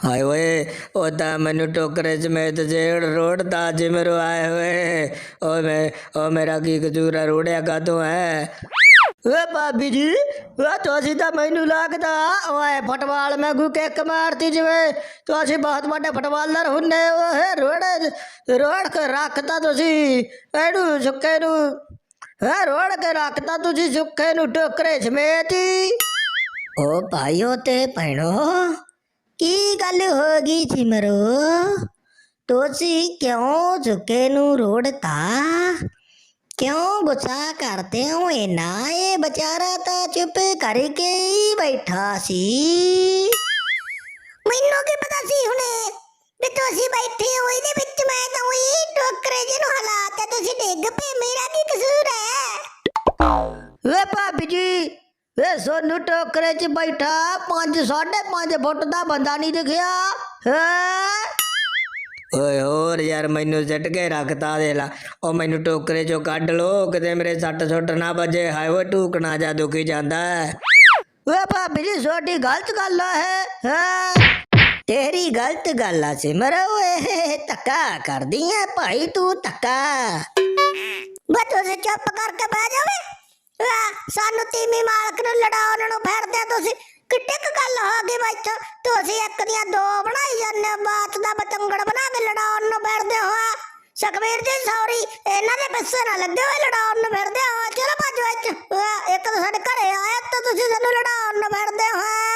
ਹਾਏ ਓਏ ਉਹ ਤਾਂ ਮੈਨੂੰ ਟੋਕਰੇ ਸਮੇਤ ਜੇੜ ਰੋੜਦਾ ਜਿਮਰੋ ਆਏ ਹੋਏ ਓ ਮੈਂ ਓ ਮੇਰਾ ਕੀ ਕਸੂਰ ਹੈ ਰੋੜਿਆ ਕਾਤੋਂ ਹੈ ਓਏ ਭਾਬੀ ਜੀ ਓ ਤੁਸੀਂ ਤਾਂ ਮੈਨੂੰ ਲੱਗਦਾ ਓਏ ਫਟਵਾਲ ਮੈਂ ਗੂ ਕਿੱਕ ਮਾਰਤੀ ਜਿਵੇਂ ਤੁਸੀਂ ਬਹੁਤ ਵੱਡੇ ਫਟਵਾਲਰ ਹੁੰਨੇ ਓਏ ਰੋੜੇ ਰੋੜ ਕੇ ਰੱਖਤਾ ਤੁਸੀਂ ਇਹਨੂੰ ਸੁੱਕੇ ਨੂੰ ਹੈ ਰੋੜ ਕੇ ਰੱਖਤਾ ਤੁਸੀਂ ਸੁੱਕੇ ਨੂੰ ਟੋਕਰੇ ਸਮੇਤ ਹੀ ਓ ਭਾਈਓ ਤੇ ਭੈਣੋ ਕੀ ਗੱਲ ਹੋ ਗਈ ਸਿਮਰੋ? ਤੁਸੀਂ ਕਿਉਂ ਝੁਕੇ ਨੂੰ ਰੋੜਤਾ? ਕਿਉਂ ਗੁੱਸਾ ਕਰਦੇ ਹੋ ਨਾ ਇਹ ਵਿਚਾਰਾ ਤਾਂ ਚੁੱਪ ਕਰਕੇ ਹੀ ਬੈਠਾ ਸੀ। ਮੈਨੂੰ ਕੀ ਪਤਾ ਸੀ ਹੁਣੇ ਵੀ ਤੁਸੀਂ ਬੈਠੇ ਹੋ ਇਹਦੇ ਵਿੱਚ ਮੈਂ ਤਾਂ ਉਹੀ ਟੋਕਰੇ ਜਿਹਨੂੰ ਹਾਲਾਤ ਤੁਸੀਂ ਡਿੱਗ ਪਏ ਮੇਰਾ ਕੀ ਕਸੂਰ ਹੈ? ਵੇ ਭਾਬੀ ਜੀ ਵੇ ਸੋਨੂੰ ਟੋਕਰੇ 'ਚ ਬੈਠਾ 5 5.5 ਫੁੱਟ ਦਾ ਬੰਦਾ ਨਹੀਂ ਦਿਖਿਆ ਓਏ ਹੋਰ ਯਾਰ ਮੈਨੂੰ ਸਿੱਟ ਕੇ ਰੱਖਤਾ ਦੇ ਲਾ। ਉਹ ਮੈਨੂੰ ਟੋਕਰੇ 'ਚੋਂ ਕੱਢ ਲੋ ਕਿਤੇ ਮੇਰੇ ਸੱਟ ਸੁੱਟ ਨਾ ਵੱਜੇ। ਹਾਏ ਓਏ ਟੂਕਣਾ ਜਾ ਦੁਖੀ ਜਾਂਦਾ ਵੇ ਭਾਬੀ ਜੀ ਛੋਟੀ ਗਲਤ ਗੱਲ ਹੈ? ਹੈ? ਤੇਰੀ ਗਲਤ ਗੱਲ ਆ ਸਿਮਰ ਓਏ ਧੱਕਾ ਕਰਦੀ ਐ ਭਾਈ ਤੂੰ ਧੱਕਾ। ਬਸ ਤੁਸੀਂ ਚੁੱਪ ਕਰਕੇ ਬਹਿ ਜਾਵੇ ਸਾਨੂੰ ਤੀਮੀ ਮਾਲਕ ਨੂੰ ਲੜਾਉਣ ਨੂੰ ਫਿਰਦੇ ਤੁਸੀਂ। ਕਿੱਡੇ ਕੁ ਗੱਲ ਹੋ ਗਈ ਬੈਠ ਤੁਸੀਂ ਇੱਕ ਦੀਆਂ ਦੋ ਬਣਾਈ ਜਾਂਦੇ ਹੋ, ਬਾਤ ਦਾ ਬਤੰਗੜ ਬਣਾ ਕੇ ਲੜਾਉਣ ਨੂੰ ਫਿਰਦੇ ਹੋ ਆ। ਸੁਖਬੀਰ ਜੀ ਸੌਰੀ ਇਹਨਾਂ ਦੇ ਪਿੱਛੇ ਨਾ ਲੱਗੇ ਹੋਏ ਲੜਾਉਣ ਨੂੰ ਫਿਰਦੇ ਹੋ। ਚਲੋ ਭੱਜ ਵਿੱਚ ਇੱਕ ਤਾਂ ਸਾਡੇ ਘਰੇ ਆਇਆ ਤੇ ਤੁਸੀਂ ਸਾਨੂੰ ਲੜਾਉਣ ਨੂੰ ਫਿਰਦੇ ਹੋ?